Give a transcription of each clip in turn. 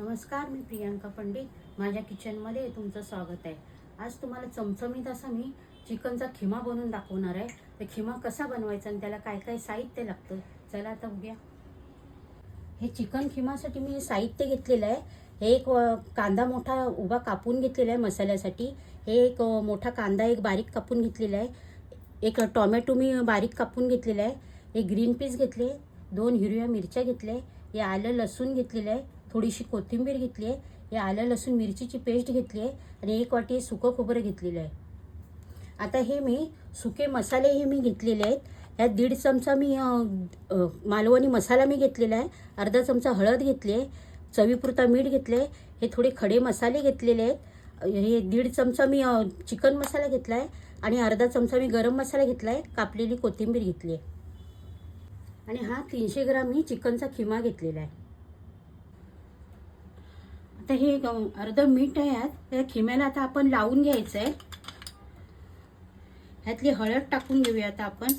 नमस्कार मी प्रियांका पंडित. माझ्या किचनमध्ये तुमचं स्वागत आहे. आज तुम्हाला चमचमीत असा मी चिकनचा खिमा बनवून दाखवणार आहे. तर खिमा कसा बनवायचा आणि त्याला काय काय साहित्य लागतं चला आता बघूया. हे चिकन खिमासाठी मी साहित्य घेतलेलं आहे. हे एक कांदा मोठा उभा कापून घेतलेला आहे मसाल्यासाठी. हे एक मोठा कांदा एक बारीक कापून घेतलेला आहे. एक टॉमॅटो मी बारीक कापून घेतलेला आहे. एक ग्रीन पीस घेतले. दोन हिरव्या मिरच्या घेतल्या. हे आलं लसूण घेतलेलं आहे. थोडीशी कोथिंबीर घेतली आहे. हे आलं लसूण मिरचीची पेस्ट घेतली आहे आणि एक वाटी सुकं खोबरं घेतलेलं आहे. आता हे मी सुके मसाले हे मी घेतलेले आहेत. ह्यात दीड चमचा मी मालवणी मसाला मी घेतलेला आहे. अर्धा चमचा हळद घेतली आहे. चवीपुरता मीठ घेतले हे थोडे खडे मसाले घेतलेले आहेत. हे दीड चमचा मी चिकन मसाला घेतला आहे. आणि अर्धा चमचा मी गरम मसाला घेतला आहे. कापलेली कोथिंबीर घेतली आहे. आणि हा तीनशे ग्राम मी चिकनचा खिमा घेतलेला आहे. आता हे ग- अर्ध मीठ आहे यात. त्या खिम्याला आता आपण लावून घ्यायचं आहे ह्यातली हळद टाकून घेऊया आता आपण.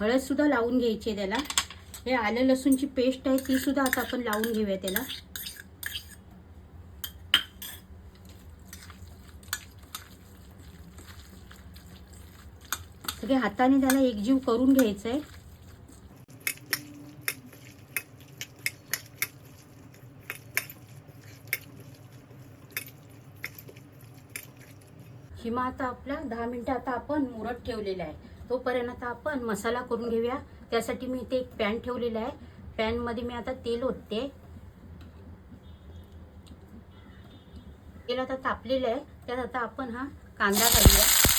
हळद सुद्धा लावून घ्यायची आहे त्याला. हे आलं लसूणची पेस्ट आहे ती सुद्धा आता आपण लावून घेऊया त्याला. सगळे हाताने त्याला एकजीव करून घ्यायचं आहे हिमा आता आपला दहा मिनटं आता आपण मुरत ठेवलेला आहे. तोपर्यंत आता आपण मसाला करून घेऊया. त्यासाठी मी इथे एक पॅन ठेवलेला आहे. पॅनमध्ये मी आता तेल ओतते. तेल आता तापलेलं आहे. त्यात आता आपण हा कांदा घालूया.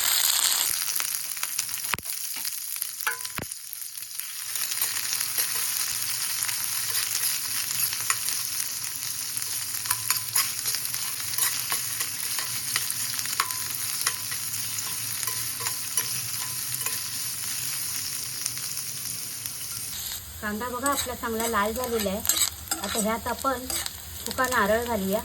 कांदा बघा आपला चांगला लाल झालेला आहे. आता ह्यात आपण सुका नारळ घालूया.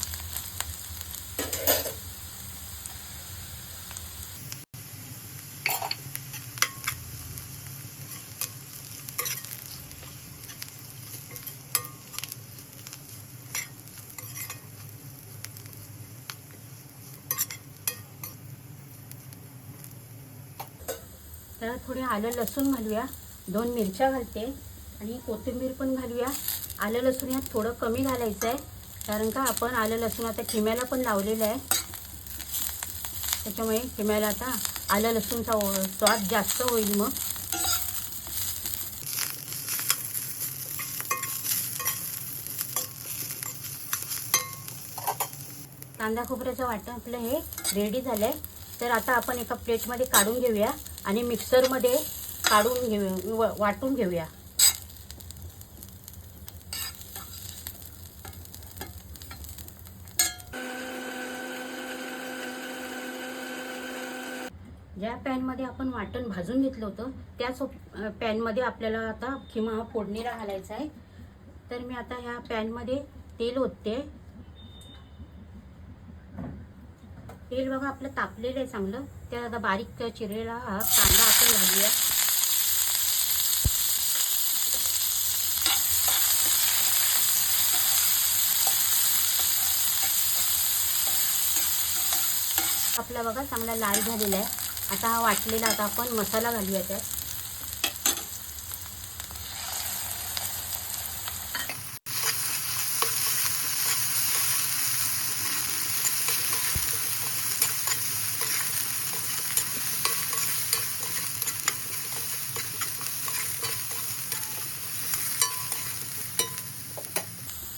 तर थोडे आलं लसूण घालूया. दोन मिरच्या घालते. आणि कोथिंबीर पण घालूया. आलं लसूण यात थोडं कमी घालायचं आहे कारण का आपण आलं लसूण आता खिम्याला पण लावलेलं आहे. त्याच्यामुळे किम्याला आता आलं लसूणचा स्वाद जास्त होईल मग. कांदा खोबऱ्याचं वाटण आपलं हे रेडी झालं आहे तर आता आपण एका प्लेटमध्ये काढून घेऊया आणि मिक्सरमध्ये काढून घेऊ व- वाटून घेऊया. ज्या पॅनमध्ये आपण वाटण भाजून घेतलं होतं त्याच पॅनमध्ये आपल्याला आता किंवा फोडणीला घालायचा आहे. तर मी आता ह्या पॅनमध्ये तेल ओतते. तेल बघा आपलं तापलेलं आहे चांगलं. त्यात आता बारीक चिरलेला हा कांदा आपण घालूया. आपला बघा चांगला लाल झालेला आहे. आता हा वाटलेला आता आपण मसाला घालूया त्यात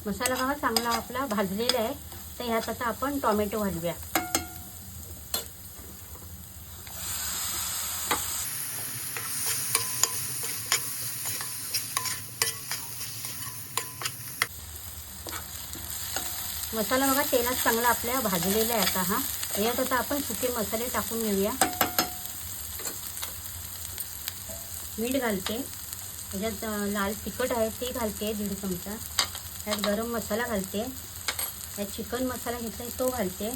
मसाला हा चांगला आपला भाजलेला आहे. तर ह्यात आता आपण टॉमॅटो घालूया. मसाला बघा तेलात चांगला आपल्या भाजलेला आहे आता हा. यात आता आपण सुके मसाले टाकून घेऊया. मीठ घालते. त्याच्यात लाल तिखट आहे ते घालते दीड चमचा. त्यात गरम मसाला घालते. त्यात चिकन मसाला घेतला तो घालते.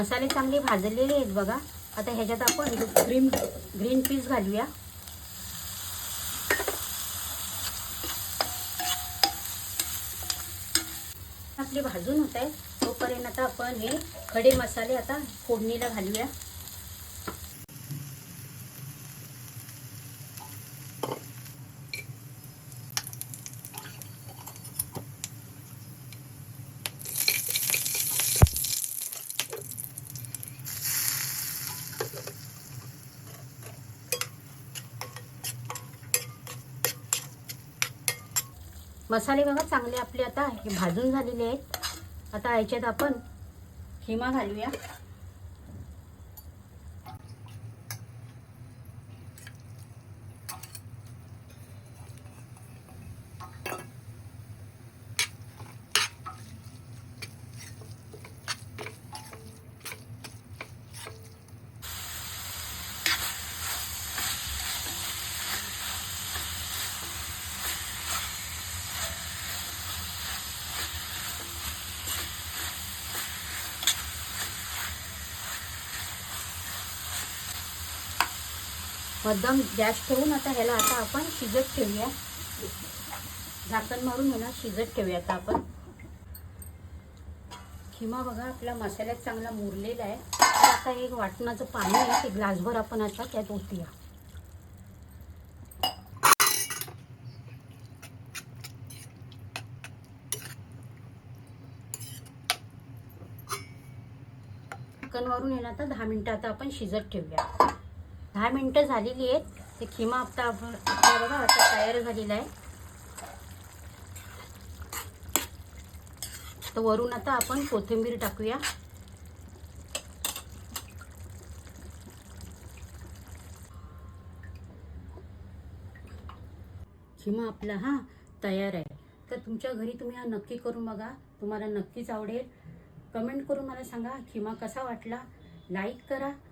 मसाले चांगले भाजलेले आहेत बघा. आता ह्याच्यात आपण ग्रीन ग्रीन पीस घालूया. आपले भाजून होत आहे तोपर्यंत आता आपण हे खडे मसाले आता फोडणीला घालूया. मसाले बघा चांगले आपले आता. हे भाजून झालेले आहेत. आता याच्यात आपण हिमा घालूया. मध्यम गॅस ठेवून आता ह्याला आता आपण शिजत ठेवूया. झाकण मारून ह्याला शिजत ठेवूया आता आपण. किंवा बघा आपला मसाल्यात चांगला मुरलेला आहे. आता एक वाटणाचं पाणी आहे ते ग्लासभर आपण आता त्यात ओतूया. झाकण मारून ह्याला आता दहा मिनटं आता आपण शिजत ठेवूया. दहा मिनटं झालेली आहेत. ते खिमा आता आपला बघा आता तयार झालेला आहे. तर वरून आता आपण कोथिंबीर टाकूया. खिमा आपला हा तयार आहे. तर तुमच्या घरी तुम्ही हा नक्की करून बघा. तुम्हाला नक्कीच आवडेल. कमेंट करून मला सांगा खिमा कसा वाटला? लाईक करा.